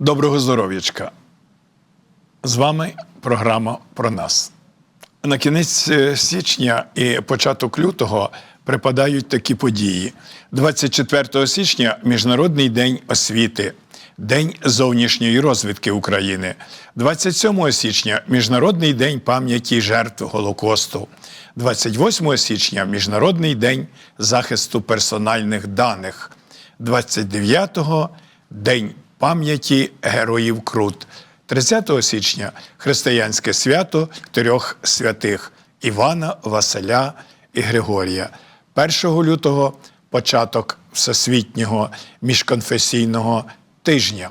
Доброго здоров'ячка. З вами програма про нас. На кінець е, січня і початок лютого припадають такі події. 24 січня Міжнародний день освіти, День зовнішньої розвідки України. 27 січня Міжнародний день пам'яті жертв Голокосту. 28 січня Міжнародний день захисту персональних даних. 29-го День пам'яті героїв Крут. 30 січня християнське свято трьох святих Івана, Василя і Григорія. 1 лютого початок Всесвітнього міжконфесійного тижня.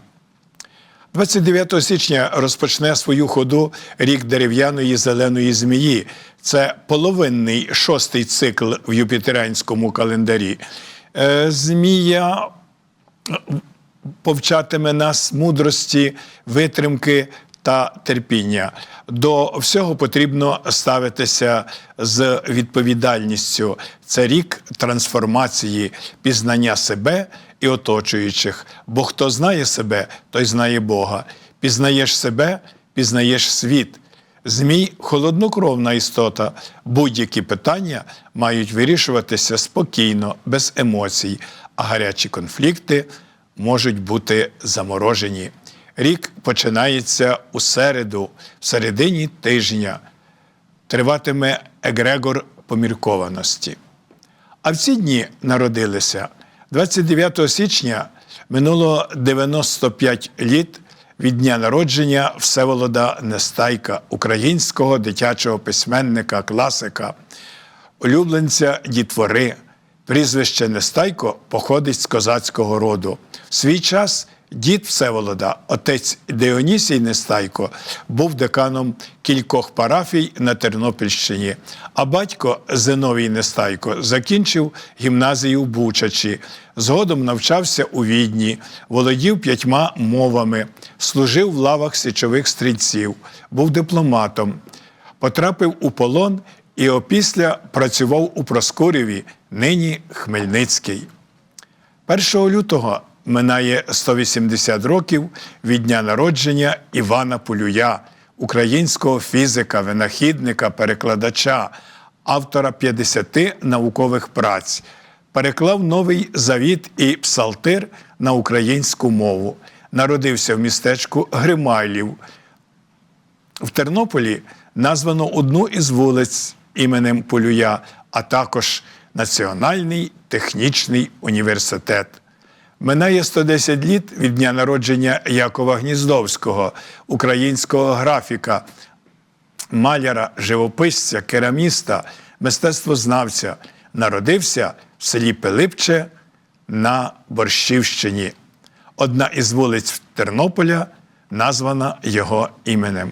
29 січня розпочне свою ходу рік дерев'яної зеленої змії. Це половинний шостий цикл в юпітеріанському календарі. Е, Змія повчатиме нас мудрості, витримки та терпіння. До всього потрібно ставитися з відповідальністю. Це рік трансформації, пізнання себе і оточуючих. Бо хто знає себе, той знає Бога. Пізнаєш себе, пізнаєш світ. Змій холоднокровна істота. Будь-які питання мають вирішуватися спокійно, без емоцій, а гарячі конфлікти можуть бути заморожені. Рік починається у середу, в середині тижня. Триватиме егрегор поміркованості. А в ці дні народилися 29 січня минуло 95 літ від дня народження Всеволода Нестайка, українського дитячого письменника, класика, улюбленця дітвори. Прізвище Нестайко походить з козацького роду. В свій час дід Всеволода, отець Діонісій Нестайко, був деканом кількох парафій на Тернопільщині, а батько Зиновій Нестайко закінчив гімназію в Бучачі. Згодом навчався у Відні, володів п'ятьма мовами, служив в лавах січових стрільців, був дипломатом, потрапив у полон і опісля працював у Проскурєві, нині Хмельницький. 1 лютого минає 180 років від дня народження Івана Полюя, українського фізика, винахідника, перекладача, автора 50 наукових праць. Переклав новий завіт і псалтир на українську мову. Народився в містечку Гримайлів. В Тернополі названо одну із вулиць іменем Полюя, а також Національний технічний університет. Минає 110 літ від дня народження Якова Гніздовського, українського графіка, маляра, живописця, кераміста, мистецтвознавця. Народився в селі Пилипче на Борщівщині. Одна із вулиць Тернополя названа його іменем.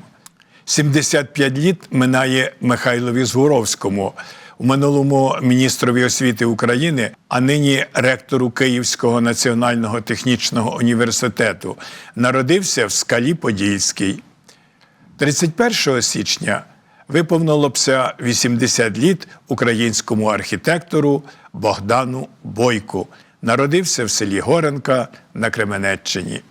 75 літ минає Михайлові Згуровському, у минулому міністрові освіти України, а нині ректору Київського національного технічного університету. Народився в Скалі Подільській. 31 січня виповнилося 80 літ українському архітектору Богдану Бойку. Народився в селі Горенка на Кременеччині.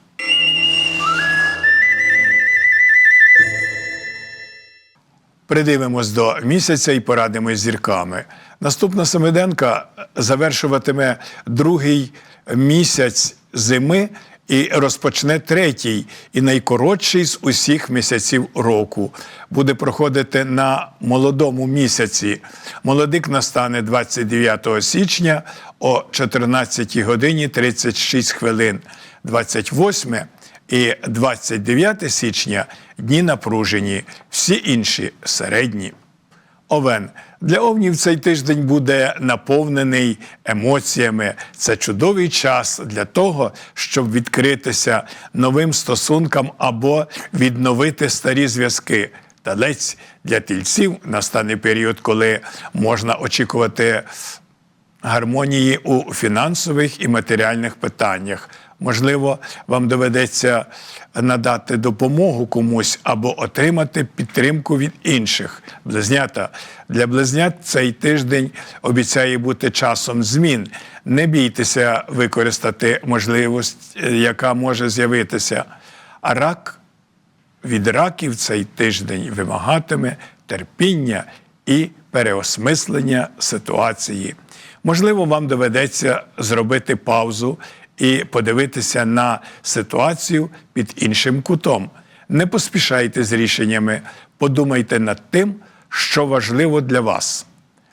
Придивимось до місяця і порадимось зірками. Наступна Семиденка завершуватиме другий місяць зими і розпочне третій і найкоротший з усіх місяців року. Буде проходити на молодому місяці. Молодик настане 29 січня о 14 годині 36 хвилин. 28 і 29 січня дні напружені, всі інші середні. Овен для овнів цей тиждень буде наповнений емоціями. Це чудовий час для того, щоб відкритися новим стосункам або відновити старі зв'язки. Талець для тільців настане період, коли можна очікувати гармонії у фінансових і матеріальних питаннях. Можливо, вам доведеться надати допомогу комусь або отримати підтримку від інших. Близнята для близнят цей тиждень обіцяє бути часом змін. Не бійтеся використати можливість, е, яка може з'явитися. А рак від раків цей тиждень вимагатиме терпіння і переосмислення ситуації. Можливо, вам доведеться зробити паузу і подивитися на ситуацію під іншим кутом. Не поспішайте з рішеннями, подумайте над тим, що важливо для вас.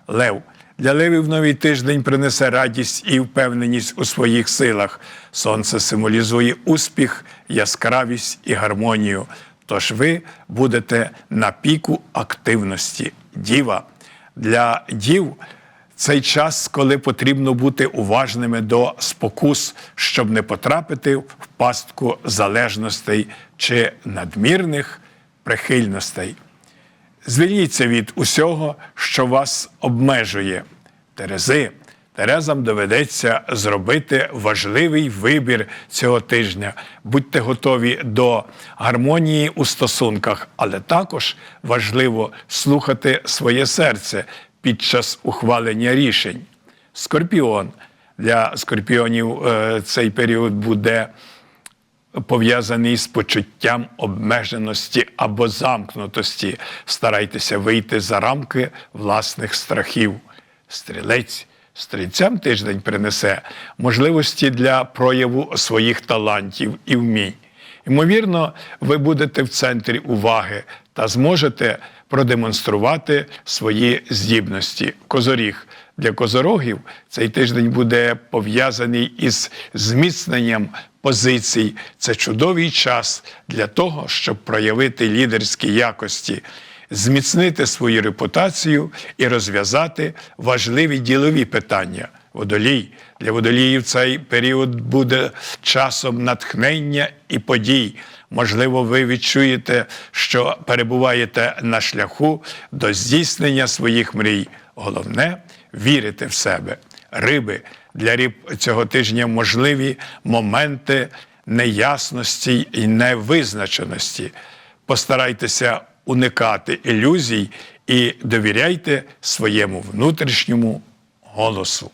Лев. Для левів новий тиждень принесе радість і впевненість у своїх силах. Сонце символізує успіх, яскравість і гармонію. Тож ви будете на піку активності. Діва. Для дів цей час, коли потрібно бути уважними до спокус, щоб не потрапити в пастку залежностей чи надмірних прихильностей. Звільніться від усього, що вас обмежує. Терези. Терезам доведеться зробити важливий вибір цього тижня. Будьте готові до гармонії у стосунках, але також важливо слухати своє серце під час ухвалення рішень. Скорпіон для скорпіонів е, цей період буде пов'язаний з почуттям обмеженості або замкнутості. Старайтеся вийти за рамки власних страхів. Стрілець стрільцям тиждень принесе можливості для прояву своїх талантів і вмінь. Ймовірно, ви будете в центрі уваги та зможете продемонструвати свої здібності. Козоріг для козорогів цей тиждень буде пов'язаний із зміцненням позицій. Це чудовий час для того, щоб проявити лідерські якості, зміцнити свою репутацію і розв'язати важливі ділові питання. Водолій для водоліїв цей період буде часом натхнення і подій. Можливо, ви відчуєте, що перебуваєте на шляху до здійснення своїх мрій. Головне вірити в себе. Риби для риб цього тижня можливі моменти неясності і невизначеності. Постарайтеся уникати ілюзій і довіряйте своєму внутрішньому голосу.